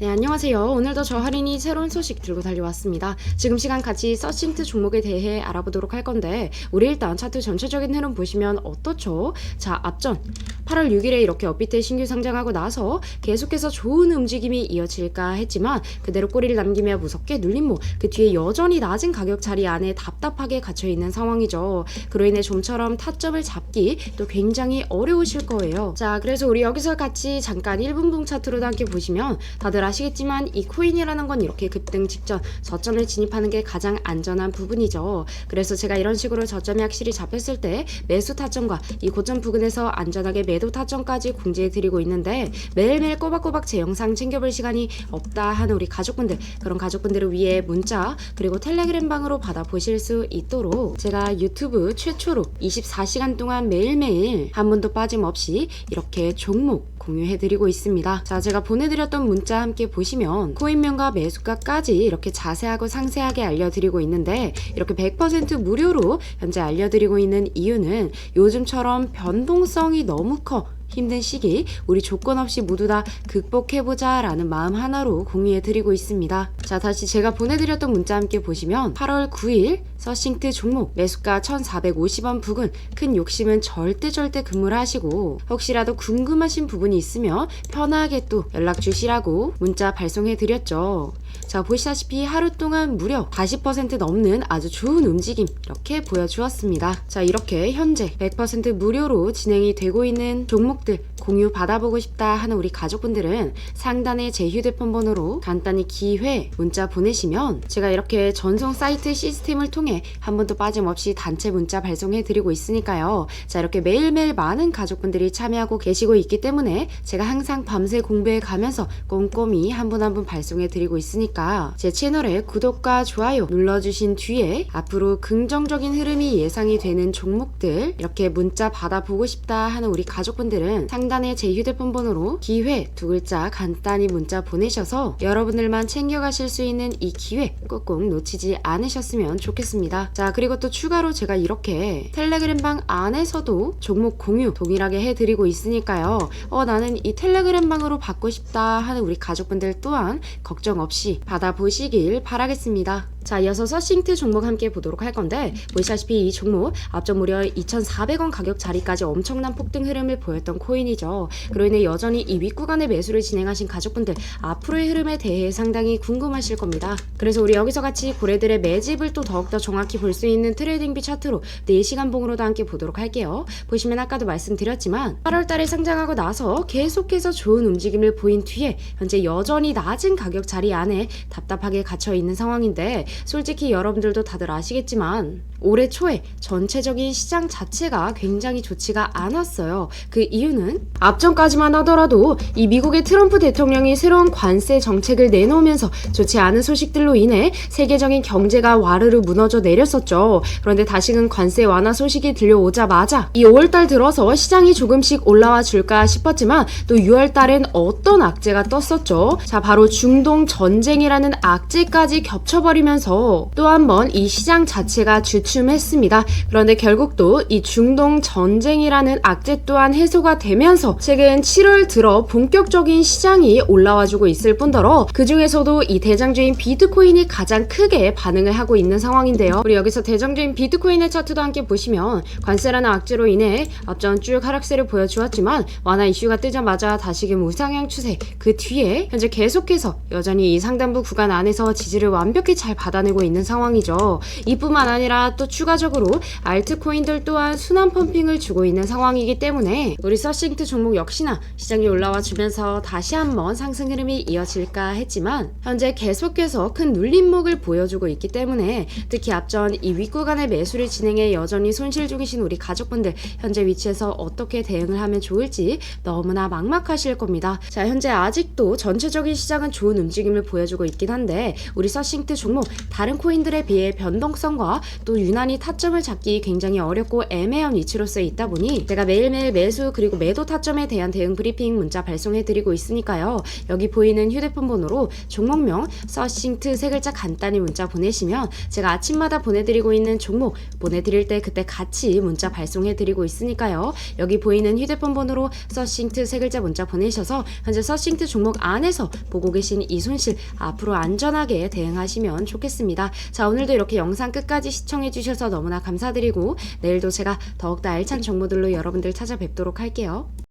네, 안녕하세요. 오늘도 저 할인이 새로운 소식 들고 달려왔습니다. 지금 시간 같이 서칭트 종목에 대해 알아보도록 할 건데, 우리 일단 차트 전체적인 흐름 보시면 어떻죠? 자, 앞전 8월 6일에 이렇게 업비트에 신규 상장하고 나서 계속해서 좋은 움직임이 이어질까 했지만, 그대로 꼬리를 남기며 무섭게 눌림목, 그 뒤에 여전히 낮은 가격 자리 안에 답답하게 갇혀 있는 상황이죠. 그로 인해 좀처럼 타점을 잡기 또 굉장히 어려우실 거예요. 자, 그래서 우리 여기서 같이 잠깐 1분봉 차트로도 함께 보시면 다들 아시겠지만 이 코인이라는 건 이렇게 급등 직전 저점을 진입하는 게 가장 안전한 부분이죠. 그래서 제가 이런 식으로 저점이 확실히 잡혔을 때 매수 타점과 이 고점 부근에서 안전하게 매도 타점까지 공지해 드리고 있는데 매일매일 꼬박꼬박 제 영상 챙겨볼 시간이 없다 하는 우리 가족분들 그런 가족분들을 위해 문자 그리고 텔레그램 방으로 받아 보실 수 있도록 제가 유튜브 최초로 24시간 동안 매일매일 한 번도 빠짐없이 이렇게 종목 공유해드리고 있습니다. 자, 제가 보내드렸던 문자 함께 보시면 코인명과 매수가까지 이렇게 자세하고 상세하게 알려드리고 있는데 이렇게 100% 무료로 현재 알려드리고 있는 이유는 요즘처럼 변동성이 너무 커 힘든 시기 우리 조건 없이 모두 다 극복해보자 라는 마음 하나로 공유해드리고 있습니다. 자 다시 제가 보내드렸던 문자 함께 보시면 8월 9일 서싱트 종목 매수가 1450원 부근 큰 욕심은 절대 절대 금물 하시고 혹시라도 궁금하신 부분이 있으면 편하게 또 연락 주시라고 문자 발송해 드렸죠. 자 보시다시피 하루 동안 무려 40% 넘는 아주 좋은 움직임 이렇게 보여주었습니다. 자 이렇게 현재 100% 무료로 진행이 되고 있는 종목들 공유 받아보고 싶다 하는 우리 가족분들은 상단에 제 휴대폰 번호로 간단히 기회 문자 보내시면 제가 이렇게 전송 사이트 시스템을 통해 한 번도 빠짐없이 단체 문자 발송해 드리고 있으니까요. 자 이렇게 매일매일 많은 가족분들이 참여하고 계시고 있기 때문에 제가 항상 밤새 공부해 가면서 꼼꼼히 한 분 한 분 발송해 드리고 있으니까 제 채널에 구독과 좋아요 눌러주신 뒤에 앞으로 긍정적인 흐름이 예상이 되는 종목들 이렇게 문자 받아보고 싶다 하는 우리 가족분들은 상단에 제 휴대폰 번호로 기회 두 글자 간단히 문자 보내셔서 여러분들만 챙겨가실 수 있는 이 기회 꼭꼭 놓치지 않으셨으면 좋겠습니다. 자 그리고 또 추가로 제가 이렇게 텔레그램 방 안에서도 종목 공유 동일하게 해드리고 있으니까요. 어 나는 이 텔레그램 방으로 받고 싶다 하는 우리 가족분들 또한 걱정 없이 받아보시길 바라겠습니다. 자, 이어서 서싱트 종목 함께 보도록 할 건데 보시다시피 이 종목 앞전 무려 2,400원 가격 자리까지 엄청난 폭등 흐름을 보였던 코인이죠. 그로 인해 여전히 이 윗구간의 매수를 진행하신 가족분들 앞으로의 흐름에 대해 상당히 궁금하실 겁니다. 그래서 우리 여기서 같이 고래들의 매집을 또 더욱더 정확히 볼 수 있는 트레이딩비 차트로 4시간 봉으로도 함께 보도록 할게요. 보시면 아까도 말씀드렸지만 8월 달에 상장하고 나서 계속해서 좋은 움직임을 보인 뒤에 현재 여전히 낮은 가격 자리 안에 답답하게 갇혀 있는 상황인데 솔직히 여러분들도 다들 아시겠지만 올해 초에 전체적인 시장 자체가 굉장히 좋지가 않았어요. 그 이유는 앞전까지만 하더라도 이 미국의 트럼프 대통령이 새로운 관세 정책을 내놓으면서 좋지 않은 소식들로 인해 세계적인 경제가 와르르 무너져 내렸었죠. 그런데 다시금 관세 완화 소식이 들려오자마자 이 5월달 들어서 시장이 조금씩 올라와 줄까 싶었지만 또 6월달엔 어떤 악재가 떴었죠. 자 바로 중동 전쟁이라는 악재까지 겹쳐버리면서 또 한번 이 시장 자체가 주춤 했습니다. 그런데 결국 또 이 중동 전쟁이라는 악재 또한 해소가 되면서 최근 7월 들어 본격적인 시장이 올라와주고 있을 뿐더러 그 중에서도 이 대장주인 비트코인이 가장 크게 반응을 하고 있는 상황인데요. 우리 여기서 대장주인 비트코인의 차트도 함께 보시면 관세라는 악재로 인해 앞전 쭉 하락세를 보여주었지만 완화 이슈가 뜨자마자 다시금 우상향 추세 그 뒤에 현재 계속해서 여전히 이 상단부 구간 안에서 지지를 완벽히 잘 받아내고 있는 상황이죠. 이뿐만 아니라 또 추가적으로 알트코인들 또한 순환 펌핑을 주고 있는 상황이기 때문에 우리 서싱트 종목 역시나 시장이 올라와 주면서 다시 한번 상승 흐름이 이어질까 했지만 현재 계속해서 큰 눌림목을 보여주고 있기 때문에 특히 앞전 이 윗구간의 매수를 진행해 여전히 손실 중이신 우리 가족분들 현재 위치에서 어떻게 대응을 하면 좋을지 너무나 막막하실 겁니다. 자 현재 아직도 전체적인 시장은 좋은 움직임을 보여주고 있긴 한데 우리 서싱트 종목 다른 코인들에 비해 변동성과 또 유난히 타점을 잡기 굉장히 어렵고 애매한 위치로 쓰여 있다 보니 제가 매일매일 매수 그리고 매도 타점에 대한 대응 브리핑 문자 발송해드리고 있으니까요. 여기 보이는 휴대폰 번호로 종목명 서싱트 세 글자 간단히 문자 보내시면 제가 아침마다 보내드리고 있는 종목 보내드릴 때 그때 같이 문자 발송해드리고 있으니까요. 여기 보이는 휴대폰 번호로 서싱트 세 글자 문자 보내셔서 현재 서싱트 종목 안에서 보고 계신 이 손실 앞으로 안전하게 대응하시면 좋겠습니다. 자 오늘도 이렇게 영상 끝까지 시청 해주셔서 너무나 감사드리고 내일도 제가 더욱더 알찬 정보들로 여러분들 찾아뵙도록 할게요.